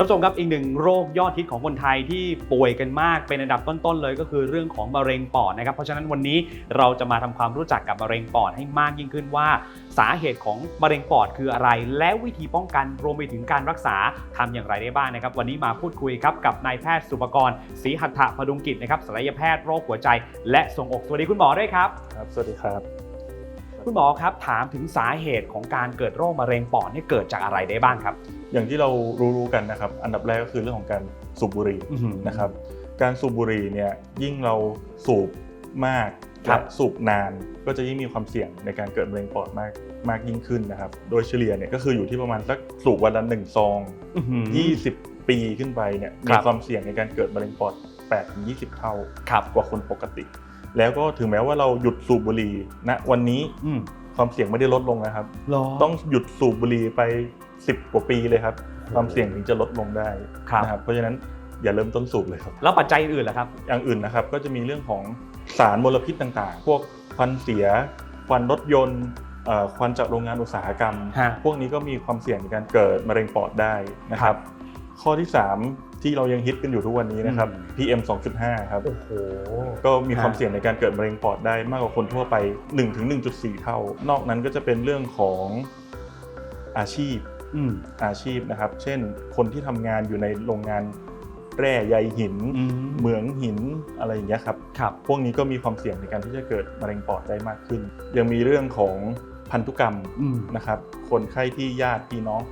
ท่านผู้ชมครับอีกหนึ่งโรคยอดฮิตของคนไทยที่ป่วยกันมากเป็นอันดับต้นๆเลย ก็คือเรื่องของมะเร็งปอดนะครับเพราะฉะนั้นวันนี้เราจะมาทำความรู้จักกับมะเร็งปอดให้มากยิ่งขึ้นว่า สาเหตุของมะเร็งปอดคืออะไร และวิธีป้องกันรวมไปถึงการรักษาทำอย่างไรได้บ้างนะครับ วันนี้มาพูดคุยครับกับนายแพทย์สุปกรณ์ศรีหัตถพดุงกิจนะครับศัลยแพทย์โรคหัวใจ และทรงอกสวัสดีคุณหมอด้วยครับครับ สวัสดีครับ คุณหมอครับถามถึงสาเหตุของการเกิดโรคมะเร็งปอดนี่เกิดจากอะไรได้บ้างครับ อย่างที่เรารู้ๆกันนะครับ อันดับแรกก็คือเรื่องของการสูบบุหรี่นะครับ การสูบบุหรี่เนี่ยยิ่งเราสูบมากครับและสูบนานก็จะยิ่งมีความเสี่ยงในการเกิดมะเร็งปอดมากมากยิ่งขึ้นนะครับ โดยเฉลี่ยเนี่ยก็คืออยู่ที่ประมาณสักสูบวันละหนึ่งซองอื้อหือ20ปีขึ้นไปเนี่ยคมีรับความเสี่ยงในการเกิดมะเร็งปอด8-20 เท่าครับกว่าคนปกติ แล้วก็ถึงแม้ว่าเราหยุดสูบบุหรี่ณวันนี้อืมความเสี่ยงไม่ได้ลดลงนะครับหรอ ต้องหยุดสูบบุหรี่ไป 10 กว่าปีเลยครับ ความเสี่ยงถึงจะลดลงได้ครับ นะครับเพราะฉะนั้นอย่าเริ่มต้นสูบเลยครับ แล้วปัจจัยอื่นล่ะครับ อย่างอื่นนะครับก็จะมีเรื่องของสารมลพิษต่างๆ พวกควันเสีย ควันรถยนต์เอ่อควันจากโรงงานอุตสาหกรรม ฮะ พวกนี้ก็มีความเสี่ยงในการเกิดมะเร็งปอดได้นะคครัรับบ ข้อที่ 3 ที่เรายังฮิตกันอยู่ทุกวันนี้นะครับอืม PM 2.5 ครับโอ้โหก็มีความฮะเสี่ยงในการเกิดมะเร็งปอดได้มากกว่าคนทั่วไป 1-1.4 เท่า นอกนั้นก็จะเป็นเรื่องของอาชีพอืมอาชีพนะครับ เช่นคนที่ทำงานอยู่ในโรงงานแร่ใยหินอืมเหมืองหินอะไรอย่างเงี้ยครับครับพวกนี้ก็มีความเสี่ยงในการที่จะเกิดมะเร็งปอดได้มากขึ้น ยังมีเรื่องของพันธุกรรมอืมนะครับ คนไข้ที่ญาติพี่น้อง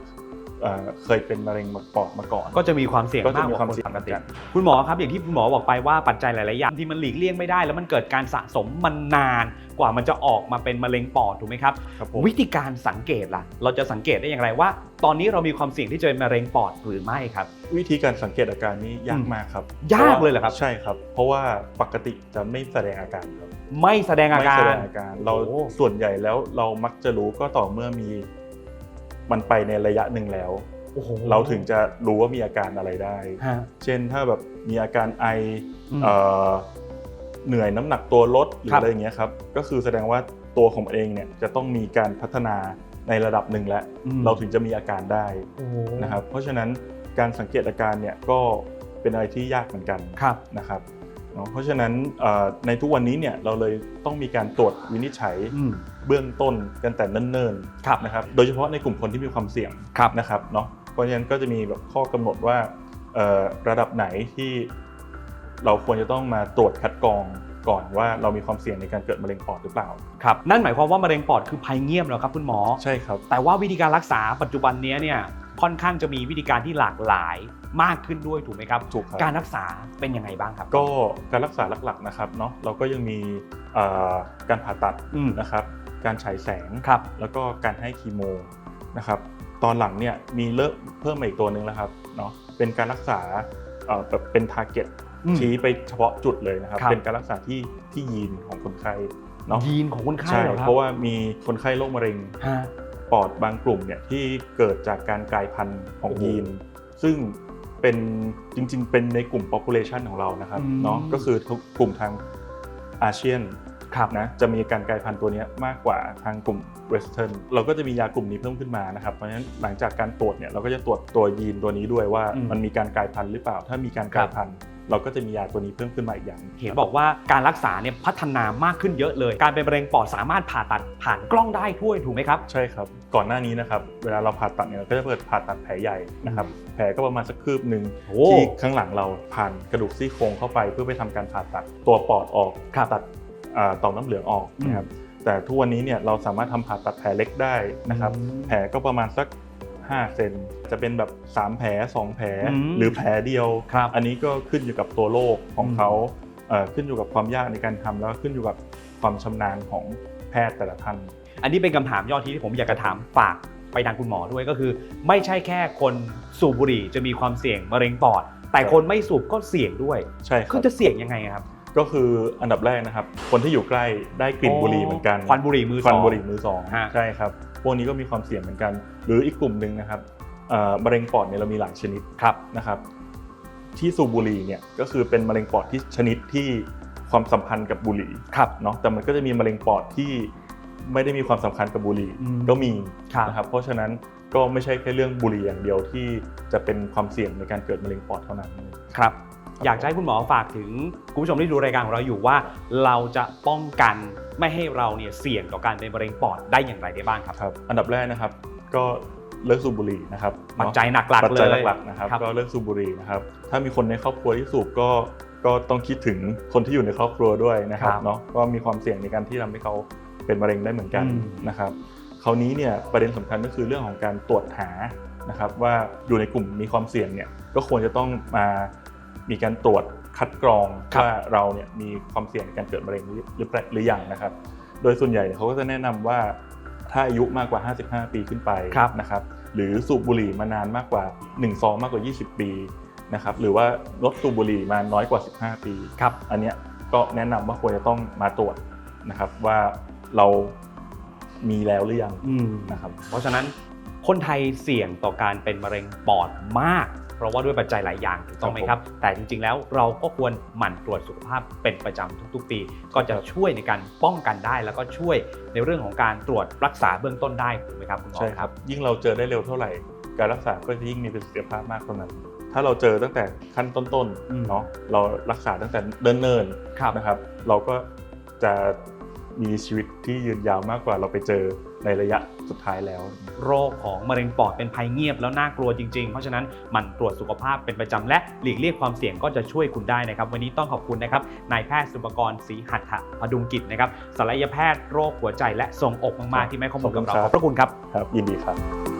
เอ่อเคยเป็นมะเร็งปอดมาก่อน ก็จะมีความเสี่ยงก็จะมากมีกว่าความคนเสี่ยงปกติเหมือนกัน คุณหมอครับอย่างที่คุณหมอบอกไปว่าปัจจัยหลาย ๆ อย่างที่มันหลีกเลี่ยงไม่ได้ แล้วมันเกิดการสะสมมันนานกว่ามันจะออกมาเป็นมะเร็งปอดถูกไหมครับ ครับผมวิธีการสังเกตล่ะ เราจะสังเกตได้อย่างไรว่า ตอนนี้เรามีความเสี่ยงที่จะเป็นมะเร็งปอดหรือไม่ครับ วิธีการสังเกตอาการนี้ยากมากครับยากเลยเหรอครับ ใช่ครับ เพราะว่าปกติจะไม่แสดงอาการครับไม่แสดงอาไม่กาแสร ดงอาการ เราโอ้ ส่วนใหญ่แล้วเรามักจะรู้ก็ต่อเมื่อมี มันไปในระยะหนึ่งแล้วโอ้โหเราถึงจะรู้ว่ามีอาการอะไรได้ฮะเช่นถ้าแบบมีอาการไออืมเอ่อเหนื่อยน้ำหนักตัวลดหรือครับอะไรอย่างเงี้ยครับ ก็คือแสดงว่าตัวของมันเองเนี่ยจะต้องมีการพัฒนาในระดับหนึ่งแล้วอืมเราถึงจะมีอาการได้โอ้โหนะครับ เพราะฉะนั้นการสังเกตอาการเนี่ยก็เป็นอะไรที่ยากเหมือนกันครับนะครับเนาะเพราะฉะนั้นเอ่อในทุกวันนี้เนี่ยเราเลยต้องมีการตรวจวินิจฉัยอืม เบื้องต้นกันแต่เนิ่นครับๆนะครับโดยเฉพาะในกลุ่มคนที่มีความเสี่ยงครับนะครับเนาะเพราะฉะนั้นก็จะมีแบบข้อกำหนดว่าเอ่อระดับไหนที่เราควรจะต้องมาตรวจคัดกรองก่อนว่าเรามีความเสี่ยงในการเกิดมะเร็งปอดหรือเปล่าครับนั่นหมายความว่ามะเร็งปอดคือภัยเงียบแล้วครับคุณหมอใช่ครับแต่ว่าวิธีการรักษาปัจจุบันเนี้ยเนี่ยค่อนข้างจะมีวิธีการที่หลากหลายมากขึ้นด้วยถูกไหมครับถูกครับการรักษาเป็นยังไงบ้างครับ ก็การรักษาหลักๆนะครับเนาะเราก็ยังมีเอ่อการผ่าตัดอืมนะครับ การฉายแสง ครับแล้วก็การให้คีโมนะครับตอนหลังเนี่ยมีเริ่มเพิ่มมาอีกตัวหนึ่งแล้วครับเนาะเป็นการรักษาเอ่อแบบเป็นทาร์เก็ตอืม ชี้ไปเฉพาะจุดเลยนะครับ ครับ เป็นการรักษาที่ที่ยีนของคนไข้เนาะยีนของคนไข้ใช่เหรอครับเพราะว่ามีคนไข้โรคมะเร็ง ฮะ ปอดบางกลุ่มเนี่ยที่เกิดจากการกลายพันธุ์ของโอ้โหยีน ซึ่งเป็นจริงๆ เป็นในกลุ่ม population ของเรานะครับอืม เนาะก็คือทุกกลุ่มทางอาเซียนครับ นะจะมีการกลายพันธุ์ตัวเนี้ยมากกว่าทางกลุ่มเวสเทิร์นเราก็จะมียากลุ่มนี้เพิ่มขึ้นมานะครับเพราะฉะนั้นหลังจากการตรวจเนี่ยเราก็จะตรวจตัวยีนตัวนี้ด้วยว่าอืมมันมีการกลายพันธุ์หรือเปล่า ถ้ามีการกลายพันธุ์เราก็จะมียาตัวนี้เพิ่มขึ้นมาอีกอย่าง เห็นบอกว่าการรักษาเนี่ยพัฒนามากขึ้นเยอะเลย การเป็นมะเร็งปอดสามารถผ่าตัดผ่านกล้องได้ด้วยถูกไหมครับ ใช่ครับ ก่อนหน้านี้นะครับ เวลาเราผ่าตัดเนี่ยเราก็จะเปิดผ่าตัดแผลใหญ่นะครับ แผลก็ประมาณสักคืบหนึ่งโอ้ที่ข้างหลังเราผ่านกระดูกซี่โครงเข้าไปเพื่อไปทำการผ่าตัดตัวปอดออกครับตัดอ่า ต่อมน้ำเหลืองออกนะครับแต่ทุกวันนี้เนี่ยเราสามารถทำผ่าตัดแผลเล็กได้นะครับอืมแผลก็ประมาณสัก5เซนจะเป็นแบบ 3 แผล 2 แผลอืมหรือแผลเดียวครับอันนี้ก็ขึ้นอยู่กับตัวโรคของอืมเขาเอ่อขึ้นอยู่กับความยากในการทำแล้วก็ขึ้นอยู่กับความชำนาญของแพทย์แต่ละท่าน อันนี้เป็นคำถามยอดที่ผมอยากจะถามฝากไปทางคุณหมอด้วยก็คือ ไม่ใช่แค่คนสูบบุหรี่จะมีความเสี่ยงมะเร็งปอด แต่คนไม่สูบก็เสี่ยงด้วยใช่คคืรัอบจะเสี่ยงยังไงครับ ก็คืออันดับแรกนะครับ คนที่อยู่ใกล้ได้กลิ่นบุหรี่เหมือนกันควันบุหรี่มือควันสองบุหรี่มือสองฮะใช่ครับพวกนี้ก็มีความเสี่ยงเหมือนกัน หรืออีกกลุ่มหนึ่งนะครับเอ่อมะเร็งปอดเนี่ยเรามีหลายชนิดครับนะครับที่สูบบุหรี่เนี่ยก็คือเป็นมะเร็งปอดที่ชนิดที่ความสัมพันธ์กับบุหรี่ครับเนาะแต่มันก็จะมีมะเร็งปอดที่ไม่ได้มีความสำคัญกับบุหรี่อืมก็มีครับนะครับเพราะฉะนั้นก็ไม่ใช่แค่เรื่องบุหรี่อย่างเดียวที่จะเป็นความเสี่ยงในการเกิดมะเร็งปอดเท่านั้นครับ อยากจะให้คุณหมอฝากถึงคุณผู้ชมที่ดูรายการของเราอยู่ว่า เราจะป้องกันไม่ให้เราเนี่ยเสี่ยงต่อการเป็นมะเร็งปอดได้อย่างไรได้บ้างครับ ครับ อันดับแรกนะครับ ก็เลิกสูบบุหรี่นะครับปัจจัยหลักปัจๆเลจัยยหลักๆนะครับครับ ก็เลิกสูบบุหรี่นะครับ ถ้ามีคนในครอบครัวที่สูบก็ก็ต้องคิดถึงคนที่อยู่ในครอบครัวด้วยนะครับครับเนาะก็มีความเสี่ยงในการที่ทำให้เขาเป็นมะเร็งได้เหมือนกันอืม นะครับ คราวนี้เนี่ยประเด็นสำคัญก็คือเรื่องของการตรวจหานะครับว่าอยู่ในกลุ่มมีความเสี่ยงเนี่ยก็ควรจะต้องมา มีการตรวจคัดกรองครับว่าเราเนี่ยมีความเสี่ยงในการเกิดมะเร็งหรือหรือหรือยังนะครับ โดยส่วนใหญ่เนี่ยเขาก็จะแนะนำว่าถ้าอายุมากกว่า 55 ปีขึ้นไปครับนะครับ หรือสูบบุหรี่มานานมากกว่า1ซองมากกว่า 20 ปีนะครับ หรือว่าลดสูบบุหรี่มาน้อยกว่า 15 ปีครับอันเนี้ยก็แนะนำว่าควรจะต้องมาตรวจนะครับว่าเรามีแล้วหรือยังอืมนะครับ เพราะฉะนั้นคนไทยเสี่ยงต่อการเป็นมะเร็งปอดมาก เพราะว่าด้วยปัจจัยหลายอย่างถูกต้องไหมครับ แต่จริงๆแล้วเราก็ควรหมั่นตรวจสุขภาพเป็นประจำทุกๆ ปี ก็จะช่วยในการป้องกันได้ แล้วก็ช่วยในเรื่องของการตรวจรักษาเบื้องต้นได้ถูกไหมครับคุณหมอใช่ครับ ยิ่งเราเจอได้เร็วเท่าไหร่ การรักษาก็จะยิ่งมีประสิทธิภาพมากเท่านั้นถ้าเราเจอตั้งแต่ขั้นต้นอืมๆเนาะเรารักษาตั้งแต่เนิ่นๆครับนะครับ เราก็จะมีชีวิตที่ยืนยาวมากกว่าเราไปเจอ ในระยะสุดท้ายแล้ว โรคของมะเร็งปอดเป็นภัยเงียบแล้วน่ากลัวจริงๆ เพราะฉะนั้นหมันตรวจสุขภาพเป็นประจำและหลีกเลี่ยงความเสี่ยงก็จะช่วยคุณได้นะครับ วันนี้ต้องขอบคุณนะครับนายแพทย์สุปกรศรีหัตถพดุงกิจนะครับศัลยแพทย์โรคหัวใจและทรงอกมากๆที่ไม่ข้อมูลกับเราขอบพระคุณครับครับ ยินดีครับ